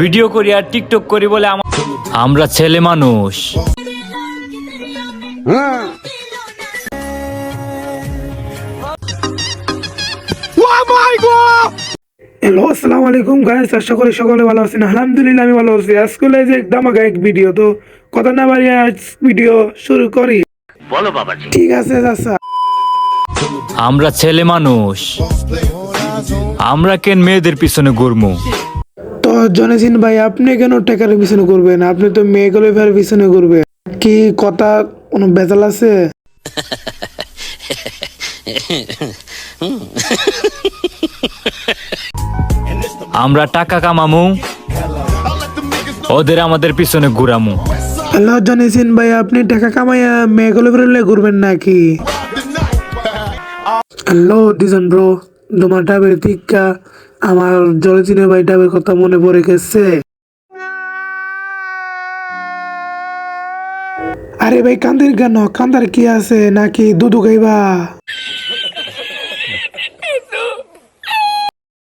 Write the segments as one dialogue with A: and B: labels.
A: Video করি আর TikTok করি বলে আমরা ছেলে মানুষ।
B: হ্যালো আসসালামু আলাইকুম গাইস আশা করি সকলে ভালো আছেন। আলহামদুলিল্লাহ আমি ভালো আছি। আজকে যে দামাকা এক ভিডিও তো কথা না বাড়িয়ে আজ ভিডিও শুরু করি। বলো বাবা ঠিক আছে আচ্ছা
A: আমরা ছেলে মানুষ। আমরা কেন মেয়েদের পিছনে ঘুরমু?
B: জনেসিন ভাই আপনি কেন টাকার পিছনে করবেন? আপনি তো মেয়েগুলো ফের পিছনে করবেন। কি কথা কোনো বেজাল আছে?
A: আমরা টাকা কামামু ওদের আমাদের পিছনে ঘুরামু।
B: হ্যালো জনেসিন ভাই আপনি টাকা কামাইয়া মেয়েগুলো ফেরলে ঘুরবেন নাকি? হ্যালো দিজন ব্রো তোমার ডাবের টিক্কা আমার জলে চিনে ভাই ডাবের কথা মনে পড়ে গেছে। আরে ভাই, কান্দির গান কান্দার কি আছে? নাকি দুধু খাইবা?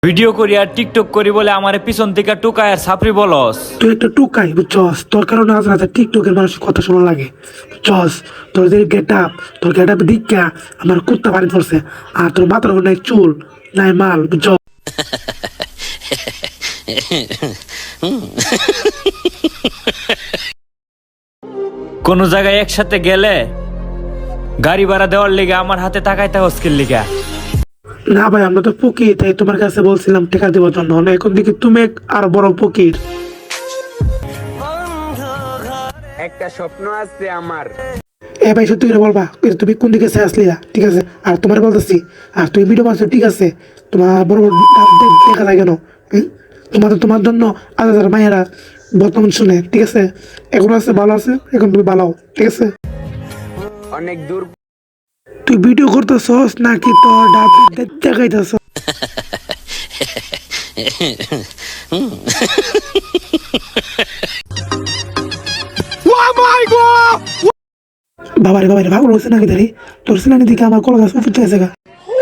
A: ভিডিও করি আর টিকটক করি বলে আমার পিছন থেকে টুকায় আর সাপড়ি বলস।
B: তুই একটা টুকাই বুঝছস? তোর কারণে আজ রাতে টিকটকের মানুষ কথা শোনা লাগে। বুঝছস? তোর যে গেট আপ তোর গেট আপ দীক্ষা আমার কুত্তা পানি পড়ছে আর তোর মাথার উপর নাই চুল নাই মাল বুঝছস?
A: কোন জায়গায় একসাথে গেলে গাড়ি ভাড়া দেওয়ার লিগে আমার হাতে তাকাইতে হস্কিল লিগা
B: না ভাই আমরা তো ফকির তাই তোমার কাছে বলছিলাম টাকা দেওয়ার জন্য। এখন দেখি তুমি আর বড় ফকির।
C: একটা স্বপ্ন আছে আমার।
B: এ ভাই সত্যি করে বলবা তুমি কোন দিকে আসলি ঠিক আছে আর তোমার বলতেছি আর তুমি ভিডিও পাচ্ছ ঠিক আছে? তোমার বড় বড় দেখা যায় কেন? হুম? তোমার তোমার জন্য আজ হাজার মায়েরা বর্তমান শুনে ঠিক আছে? এখন আছে ভালো আছে এখন তুমি ভালো ঠিক আছে?
C: অনেক দূর
B: তুই ভিডিও করতেছস নাকি তোর ডাব দেখাইতেছ বাবারে বাবারে ভাগ রয়েছে নাকি তারি তোর সিনানি দিকে আমার কল গাছ ফুটে গা। ও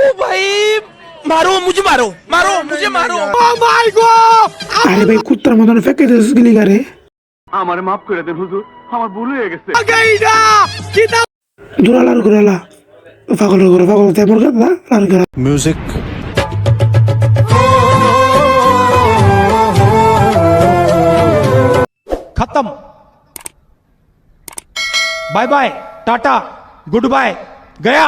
B: করে আমার ঘুরালা পাগলের ঘরে পাগল তেমন কান্দা রান করা।
D: মিউজিক খতম। Bye bye tata good bye Gaya.